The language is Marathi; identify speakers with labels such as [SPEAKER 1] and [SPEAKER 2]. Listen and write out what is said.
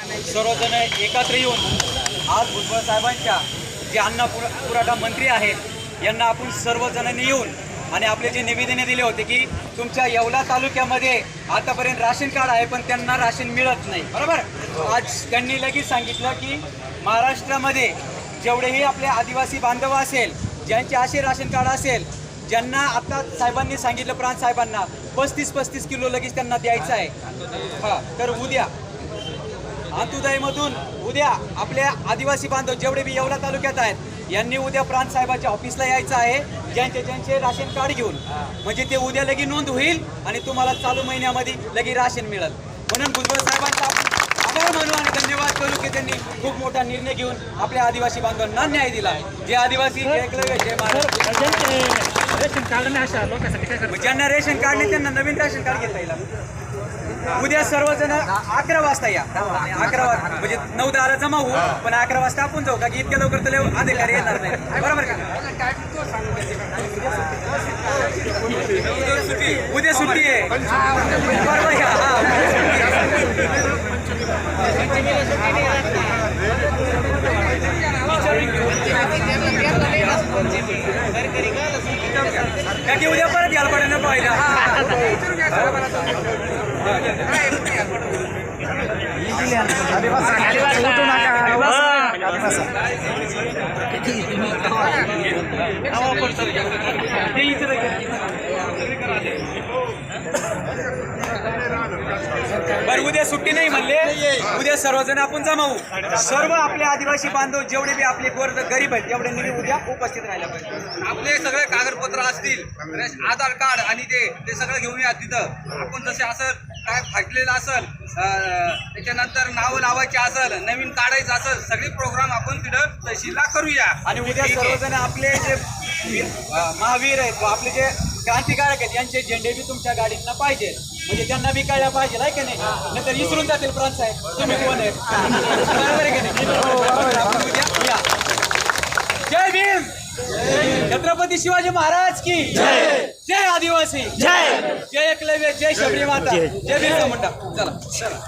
[SPEAKER 1] सर्वजण एकत्र येऊन आज भुजबळ साहेबांच्या जे अन्न पुर पुरवठा मंत्री आहेत यांना आपण सर्वजणांनी येऊन आणि आपले जे निवेदने दिले होते की तुमच्या येवला तालुक्यामध्ये आतापर्यंत राशन कार्ड आहे पण त्यांना राशन मिळत नाही. बरोबर? आज त्यांनी लगेच सांगितलं की महाराष्ट्रामध्ये जेवढेही आपले आदिवासी बांधव असेल ज्यांचे असे राशन कार्ड असेल ज्यांना आता साहेबांनी सांगितलं प्रांत साहेबांना पस्तीस पस्तीस किलो लगेच त्यांना द्यायचं आहे. हा तर उद्या अंत्योदयमधून उद्या आपल्या आदिवासी बांधव जेवढे बी येवला तालुक्यात आहेत यांनी उद्या प्रांत साहेबाच्या ऑफिसला यायचं आहे ज्यांचे ज्यांचे राशन कार्ड घेऊन. म्हणजे ते उद्या लगी नोंद होईल आणि तुम्हाला चालू महिन्यामध्ये लगी राशन मिळेल. म्हणून भुजबळ साहेबांचा आभार मानू आणि धन्यवाद करू की त्यांनी खूप मोठा निर्णय घेऊन आपल्या आदिवासी बांधवांना न्याय दिला. जे आदिवासी
[SPEAKER 2] नाही अशा लोकांसाठी काय
[SPEAKER 1] ज्यांना रेशन कार्ड नाही त्यांना नवीन रेशन कार्ड घेता येईल. उद्या सर्वजण अकरा वाजता या. अकरा वाजता म्हणजे नऊ दहाला जमा होऊ पण अकरा वाजता आपण जाऊ का की इतक्या लवकर तर अधिकारी येणार नाही. बरोबर का? उद्या सुट्टी आहे. बरोबर का उद्या परत यायला पडेल ना पाहिजे बरं उद्या सुट्टी नाही म्हणले. उद्या सर्वजण आपण जमावू. सर्व आपले आदिवासी बांधव जेवढे बी आपले गोर गरीब आहेत तेवढे नेहमी उद्या उपस्थित राहायला पाहिजे.
[SPEAKER 3] आपले सगळे कागदपत्र असतील. आधार कार्ड आणि ते ते सगळं घेऊन या तिथं. आपण जसे असं काय फाटलेलं असेल त्याच्यानंतर नावं लावायची असेल नवीन काढायचं असेल सगळे प्रोग्राम आपण तिथं तहसीलला करूया.
[SPEAKER 1] आणि उद्या. सर्वजण आपले जे महावीर आहेत आपले जे क्रांतिकारक आहेत यांचे झेंडे बी तुमच्या गाडीतनं पाहिजे म्हणजे त्यांना बी कळल्या पाहिजे आहे का नाही? नाहीतर विसरून जातील प्रांत साहेब. तुम्ही कोण आहे बरोबर आहे का नाही? आपण उद्या या. जय भीम. छत्रपती शिवाजी महाराज की. जय. आदिवासी. जय. जय एकलव्य जय शबरी माता. जय. मुंडा चला. चला.